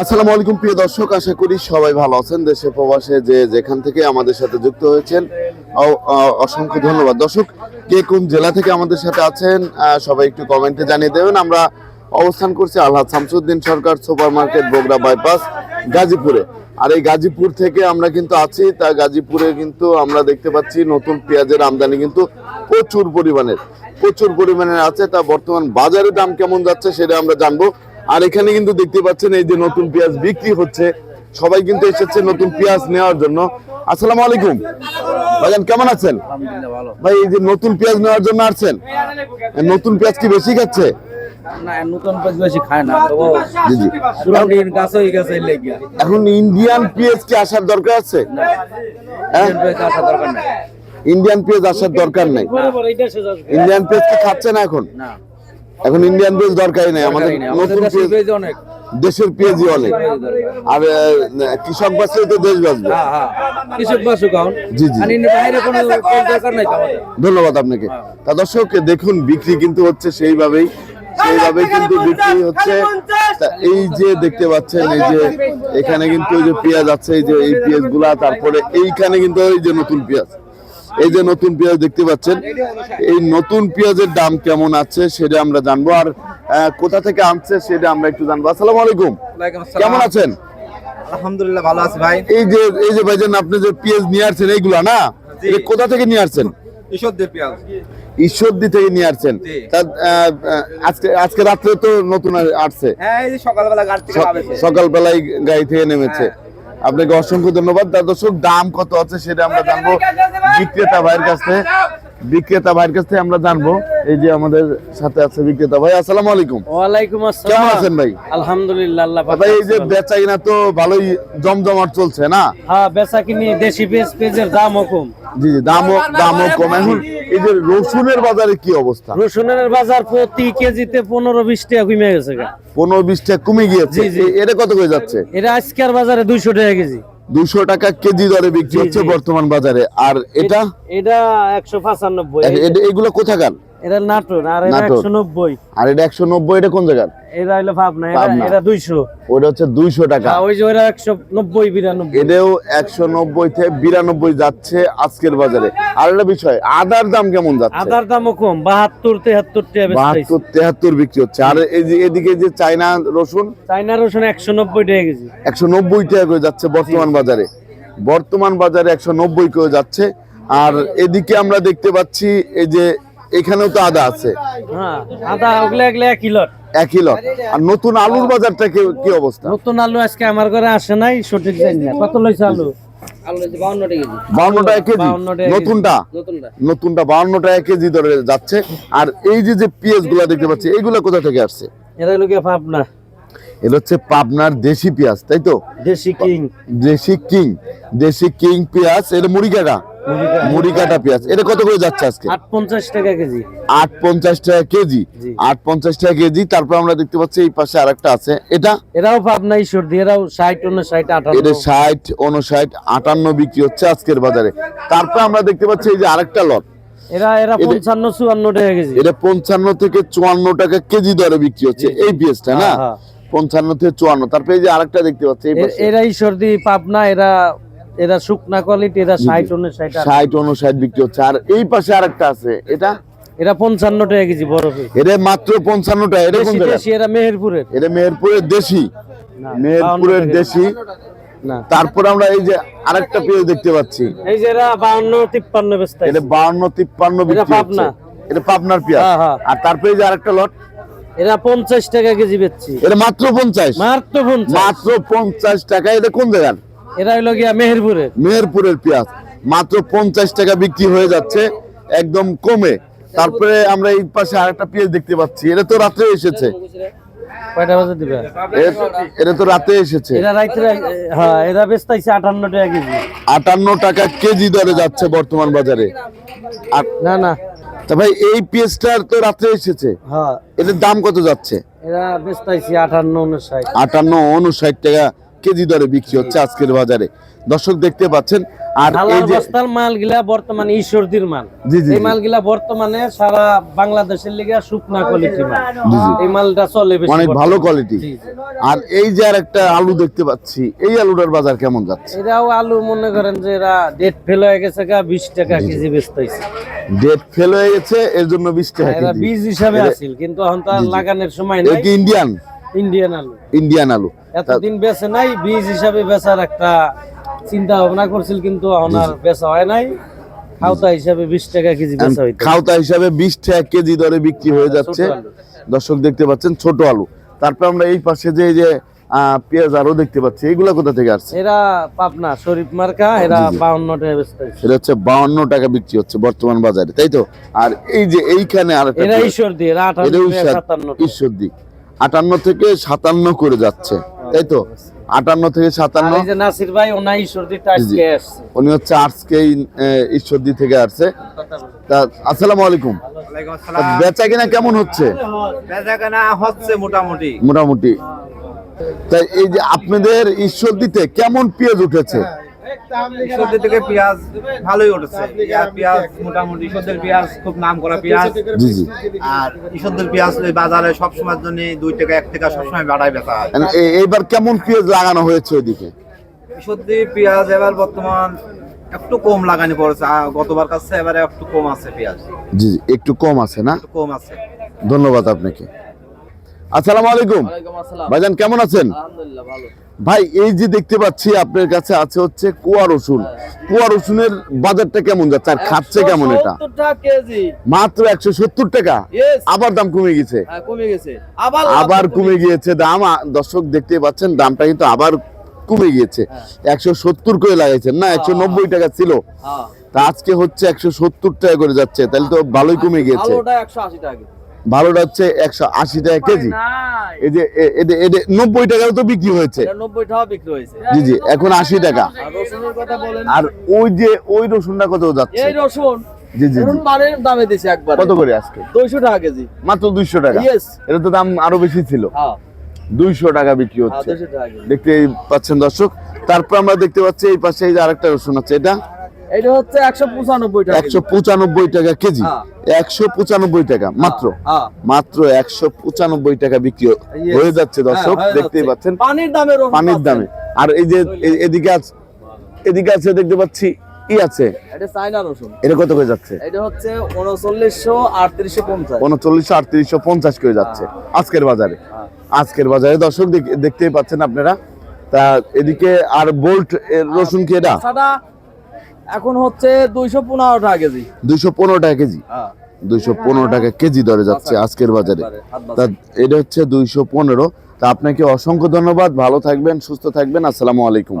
আসসালামু আলাইকুম, প্রিয় দর্শক, আশা করি সবাই ভালো আছেন। দেশে, প্রবাসে যে যেখান থেকে আমাদের সাথে যুক্ত হয়েছেন অসংখ্য ধন্যবাদ। দর্শক, কে কোন জেলা থেকে আমাদের সাথে আছেন সবাই একটু কমেন্টে জানিয়ে দেবেন। আমরা অবস্থান করছি Alhad Shamsuddin Sarkar super market Bogura bypass, গাজীপুরে। আর এই গাজীপুর থেকে আমরা কিন্তু আছি, তা গাজীপুরে কিন্তু আমরা দেখতে পাচ্ছি নতুন পেঁয়াজের আমদানি কিন্তু প্রচুর পরিমাণের। প্রচুর পরিমাণের আছে, তা বর্তমান বাজারে দাম কেমন যাচ্ছে সেটা আমরা জানব। আর এখানে কিন্তু দেখতে পাচ্ছেন এই যে নতুন পেঁয়াজ বিক্রি হচ্ছে সবাই কিন্তু এসেছে নতুন পেঁয়াজ নেওয়ার জন্য আসসালামু আলাইকুম ভাইজান কেমন আছেন ভাই এই যে নতুন পেঁয়াজ নেওয়ার জন্য আসছেন নতুন পেঁয়াজ কি বেশি খাচ্ছে হয়ে এখন ইন্ডিয়ান পেঁয়াজ কি আসার দরকার আছে হ্যাঁ নাই ইন্ডিয়ান পেঁয়াজ আসার দরকার নাই ইন্ডিয়ান পেঁয়াজ কি খাচ্ছে না এখন এখন ইন্ডিয়ান পেঁয়াজ দরকারই নাই আমাদের নতুন পেঁয়াজ অনেক। দেশের পেঁয়াজই অনেক। আর কৃষক বাঁচলে তো দেশ বাঁচবে। হ্যাঁ হ্যাঁ। কৃষক বাসু কাউন জি, জি। আর বাইরে কোনো কোনো দরকার নাই তো ধন্যবাদ আপনাকে। তা দর্শক দেখুন বিক্রি কিন্তু হচ্ছে সেইভাবেই। সেইভাবেই কিন্তু বিক্রি হচ্ছে। তা এই যে দেখতে পাচ্ছেন এই যে এখানে কিন্তু ওই যে পেঁয়াজ আছে এই যে এই পেঁয়াজগুলা তারপরে এইখানে কিন্তু ওই যে নতুন পেঁয়াজ। এই যে নতুন পেঁয়াজ দেখতে পাচ্ছেন এই নতুন পেঁয়াজের দাম কেমন আছে সেটা আমরা জানব। আর কোথা থেকে আনছে সেটা আমরা একটু জানব। আসসালামু আলাইকুম। কেমন আছেন? আলহামদুলিল্লাহ ভালো আছি ভাই। এই যে এই যে ভাইজান আপনি যে পেঁয়াজ নিয়ে আসছেন এইগুলা না? কোথা থেকে নিয়ে আসছেন? ঈশ্বরদের পেঁয়াজ। ঈশ্বরদী থেকে নিয়ে আসছেন। আজকে আজকে রাত্রে তো নতুন আসছে। হ্যাঁ সকালবেলায় গাড়ি থেকে নেমেছে। আপনাকে অসংখ্য ধন্যবাদ। দর্শক দাম কত আছে সেটা আমরা জানব। বিক্রেতা ভাইয়ের কাছ বিক্রেতা ভাইয়ের কাছ আমরা জানব। এই যে আমাদের সাথে আছে বিক্রেতা ভাই আসসালামু আলাইকুম। ওয়ালাইকুম আসসালাম। কেমন আছেন ভাই? আলহামদুলিল্লাহ আল্লাহ পাক ভাই এই যে। বেচা কিনা তো ভালোই জমজমাট চলছে না? হ্যাঁ বেচা কিনি দেশি পেঁয়াজ পেঁয়াজের দাম কম। জি জি দামও দামও কম। এখন এই যে রসুনের বাজারে কি অবস্থা? রসুনের বাজার প্রতি কেজিতে পনেরো বিশ টাকা কমে গেছে গা। পনেরো বিশ টাকা কমে গিয়েছে। এটা কত করে যাচ্ছে? এটা আজকের বাজারে দুইশো টাকা কেজি। দুশো টাকা কেজি দরে বিক্রি হচ্ছে বর্তমান বাজারে। আর এটা? এটা একশো পঁচানব্বই। এগুলো কোথাকার? এটা নাটোর আর এটা নাটোর। একশো নব্বই। আর এটা একশো নব্বই এটা কোন জায়গার? এটা হলো এটা পাবনা। এটা দুইশো। ওটা হচ্ছে দুইশো টাকা। ওই যে একশো নব্বই বিরানব্বই। এটাও একশো নব্বই থেকে বিরানব্বই যাচ্ছে আজকের বাজারে। আর একটা বিষয় আদার দাম কেমন যাচ্ছে? আদার দামও কম বাহাত্তর তেহাত্তর টাকা বেচতেছে বাহাত্তর তেহাত্তর বিক্রি হচ্ছে। আর এই যে এদিকে যে চায়না রসুন? চাইনা রসুন একশো নব্বই টাকা কেজি। একশো নব্বই টাকা করে যাচ্ছে বর্তমান বাজারে। বর্তমান বাজারে একশো নব্বই করে যাচ্ছে। আর এদিকে আমরা দেখতে পাচ্ছি এই যে এখানেও তো আদা আছে। হ্যাঁ আদা ওগুলো এগুলো এক কিলো আর নতুন আলুর বাজারটা কি অবস্থা? নতুন আলু আজকে আমার ঘরে আসে নাই সঠিক জানি না। কত লইছে আলু? আলু হচ্ছে বাউন্ন টাকা কেজি। বাউন্ন টাকা কেজি? 52 টাকা কেজি। নতুনটা? নতুনটা। নতুনটা কেজি দরে যাচ্ছে। আর এই যে যে পেঁয়াজগুলা দেখতে পাচ্ছি এইগুলা কোথা থেকে আসছে? এটা হলো পাবনা। এটা হচ্ছে পাবনার দেশি পেঁয়াজ তাই তো? দেশি কিং। দেশি কিং দেশি কিং পেঁয়াজ এটা মুড়ি কাটা মুড়ি কাটা পেঁয়াজ। এটা কত করে যাচ্ছে আজকে? আট পঞ্চাশ টাকা কেজি। আট পঞ্চাশ টাকা কেজি? আট পঞ্চাশ টাকা কেজি তারপর আমরা দেখতে পাচ্ছি এই পাশে আরেকটা আছে। এটা? এরাও পাবনা ঈশ্বর দিয়ে এরাও ষাট উনষাট এটা ষাট উনষাট আটান্ন বিক্রি হচ্ছে আজকের বাজারে। তারপর আমরা দেখতে পাচ্ছি এই যে আরেকটা লট। এরা এরা টাকা কেজি। এটা থেকে চুয়ান্ন টাকা কেজি দরে বিক্রি হচ্ছে। এই পেঁয়াজটা না? হ্যাঁ, হ্যাঁ। পঞ্চান্ন থেকে চুয়ান্ন। তারপরে এই যে আরেকটা দেখতে পাচ্ছি এরা দিয়ে পাবনা এরা এরা শুকনা কোয়ালিটি ষাট উনষাট আটান্ন। ষাট উনষাট বিক্রি হচ্ছে। আর এই পাশে আরেকটা আছে এটা? এরা পঞ্চান্ন টাকা কেজি বরফে এটা মাত্র পঞ্চান্ন টাকা এটা কোন দেশি দেশি মেহেরপুরের। এটা মেহেরপুরের দেশি। না, মেহেরপুরের দেশি। না। তারপর আমরা এই যে আরেকটা পেয়ে দেখতে পাচ্ছি। এই যে এরা বাউন্ন তিপ্পান্ন বেস্তায় এটা বাউন্ন তিপ্পান্ন বিক্রি হচ্ছে। পাবনা। এটা পাবনার পেঁয়াজ। হ্যাঁ, হ্যাঁ। আর তারপরে যে আরেকটা লট। এরা পঞ্চাশ টাকা কেজি বেচছি। এটা মাত্র পঞ্চাশ। মাত্র পঞ্চাশ। মাত্র পঞ্চাশ টাকা এটা কোন জায়গার? এরা হলো গিয়া মেহেরপুরের। মেহেরপুরের পেঁয়াজ। মাত্র পঞ্চাশ টাকা বিক্রি হয়ে যাচ্ছে একদম কমে। তারপরে আমরা এই পাশে আরেকটা পেঁয়াজ দেখতে পাচ্ছি। এটা তো রাত্রে এসেছে। কয়টা বাজে দিবে? এটা তো রাতে এসেছে। হ্যাঁ এরা বেচতাইছে আটান্ন টাকা কেজি। আটান্ন টাকা কেজি দরে যাচ্ছে বর্তমান বাজারে। আর না না। তা ভাই এই পেঁয়াজটার তো রাত্রে এসেছে। হ্যাঁ। এটার দাম কত যাচ্ছে? এরা বেচতাইছে আটান্ন আটান্ন টাকা কেজি দরে বিক্রি হচ্ছে আজকের বাজারে। দর্শক দেখতে পাচ্ছেন আর এই যে বস্তার মালগুলা বর্তমানে ঈশ্বরদীর মাল। এই মালগুলা বর্তমানে সারা বাংলাদেশের লিগে শুকনা কোয়ালিটি মাল। এই মালটা চলে বেশি অনেক ভালো কোয়ালিটি। আর এই যে আর একটা আলু দেখতে পাচ্ছি এই আলুটার বাজার কেমন যাচ্ছে? এরাও আলু মনে করেন যে এরা ডেট ফেল হয়ে গেছে গা বিশ টাকা কেজি বেচতেছে ডেট ফেল হয়ে গেছে এর জন্য বিশ টাকা এরা কেজি। বীজ হিসাবে আসিল কিন্তু এখন তো। লাগানোর সময় এটা কি ইন্ডিয়ান ইন্ডিয়ান আলু। ইন্ডিয়ান আলু। এতদিন বেচে নাই বীজ হিসাবে বেচার একটা চিন্তা ভাবনা করছিল কিন্তু বেচা হয় নাই। খাওতা হিসাবে বিশ টাকা কেজি বেচা হইতে খাওতা হিসাবে বিশ টাকা কেজি দরে বিক্রি হয়ে যাচ্ছে। দর্শক দেখতে পাচ্ছেন ছোট আলু। তারপর আমরা এই পাশে যে এই যে পেঁয়াজ আরও দেখতে পাচ্ছি এগুলা কোথা থেকে আসছে? এরা পাবনা শরীফ মার্কা এরা জি, জি। বাউন্ন টাকা বেচতেছে এটা হচ্ছে বাউন্ন টাকা বিক্রি হচ্ছে বর্তমান বাজারে তাই তো? আর এই যে এইখানে আর পেঁয়াজ, ঈশ্বর দিয়ে ঈশ্বর- সাতান্ন টাকা। ঈশ্বরদী। আটান্ন থেকে সাতান্ন করে যাচ্ছে তাই তো? আটান্ন থেকে সাতান্ন। এই যে নাসির ভাই ওনা ঈশ্বর দিয়ে জি, জি। আজকে আসছে। উনি হচ্ছে আজকে ঈশ্বরদী থেকে আসছে। তা আসসালামু আলাইকুম। ওয়ালাইকুম তা আসসালাম। বেচা কিনা কেমন হচ্ছে? বেচাকেনা হচ্ছে মোটামুটি। মোটামুটি। তাই এই যে আপনাদের ঈশ্বরদীতে কেমন পেঁয়াজ উঠেছে? ঈশ্বরদের থেকে পেঁয়াজ ভালোই উঠেছে। পেঁয়াজ মোটামুটি পেঁয়াজ খুব নাম করা পেঁয়াজ। জি জি। আর পেঁয়াজ ওই বাজারে সবসময়ের জন্য দুই টাকা এক টাকা সবসময় বাড়ায় বেচা হয়। এইবার কেমন পেঁয়াজ লাগানো হয়েছে ওইদিকে? ঈশ্বরদী পেঁয়াজ এবার বর্তমান একটু কম লাগানি পড়েছে। গতবার কাছে এবারে একটু কম আছে পেঁয়াজ। জি জি একটু কম আছে না? কম আছে। ধন্যবাদ আপনাকে। আসসালামু আলাইকুম। ভাইজান কেমন আছেন? ভাই এই যে দেখতে পাচ্ছি আপনার কাছে আছে হচ্ছে কুয়া রসুন। কুয়া রসুনের বাজারটা কেমন যাচ্ছে? আর খাচ্ছে কেমন এটা? মাত্র একশো সত্তর টাকা? আবার দাম কমে গেছে? হ্যাঁ, আবার কমে গিয়েছে দাম। দর্শক দেখতে পাচ্ছেন দামটা কিন্তু আবার কমে গিয়েছে। একশো সত্তর করে লাগাইছেন না? একশো নব্বই টাকা ছিল। হ্যাঁ। তা আজকে হচ্ছে একশো সত্তর টাকা করে যাচ্ছে। তাহলে তো ভালোই কমে গিয়েছে। একশো আশি টাকা। ভালোটা হচ্ছে একশো আশি টাকা কেজি। এই যে নব্বই টাকাও তো বিক্রি হয়েছে। জি জি এখন আশি টাকা। আর ওই যে ওই রসুনটা কত যাচ্ছে? রসুন জি জি জি। এখন বানের দামে দিছে একবার। কত করে আজকে? দুইশো টাকা কেজি। মাত্র দুইশো টাকা। এটা তো দাম আরও বেশি ছিল। হ্যাঁ। দুইশো টাকা বিক্রি হ্যাঁ হচ্ছে। দেখতে পাচ্ছেন দর্শক। তারপর আমরা দেখতে পাচ্ছি এই পাশে এই যে আরেকটা রসুন আছে। এটা এটা হচ্ছে একশো পঁচানব্বই টাকা একশো পঁচানব্বই টাকা কেজি। হ্যাঁ। একশো পঁচানব্বই টাকা মাত্র। হ্যাঁ। মাত্র একশো পঁচানব্বই টাকা বিক্রি হয়ে যাচ্ছে দর্শক হ্যাঁ, দেখতেই পাচ্ছেন। পানির দামে পানির দামে। আর এই যে এদিকে আছে এদিকে আছে দেখতে পাচ্ছি ই আছে। এটা চাইনা রসুন। এটা কত করে যাচ্ছে? এটা হচ্ছে করে যাচ্ছে আজকের বাজারে। হ্যাঁ। আজকের বাজারে দর্শক দেখ- দেখতেই পাচ্ছেন আপনারা। তা এদিকে আর বোল্ট রসুন কি এটা? সাদা এখন হচ্ছে দুইশো পনেরো টাকা কেজি। দুইশো পনেরো টাকা কেজি? হ্যাঁ। দুইশো পনেরো টাকা কেজি দরে যাচ্ছে আজকের বাজারে। তা এটা হচ্ছে দুইশো পনেরো। তা আপনাকে অসংখ্য ধন্যবাদ। ভালো থাকবেন সুস্থ থাকবেন। আসসালামু আলাইকুম।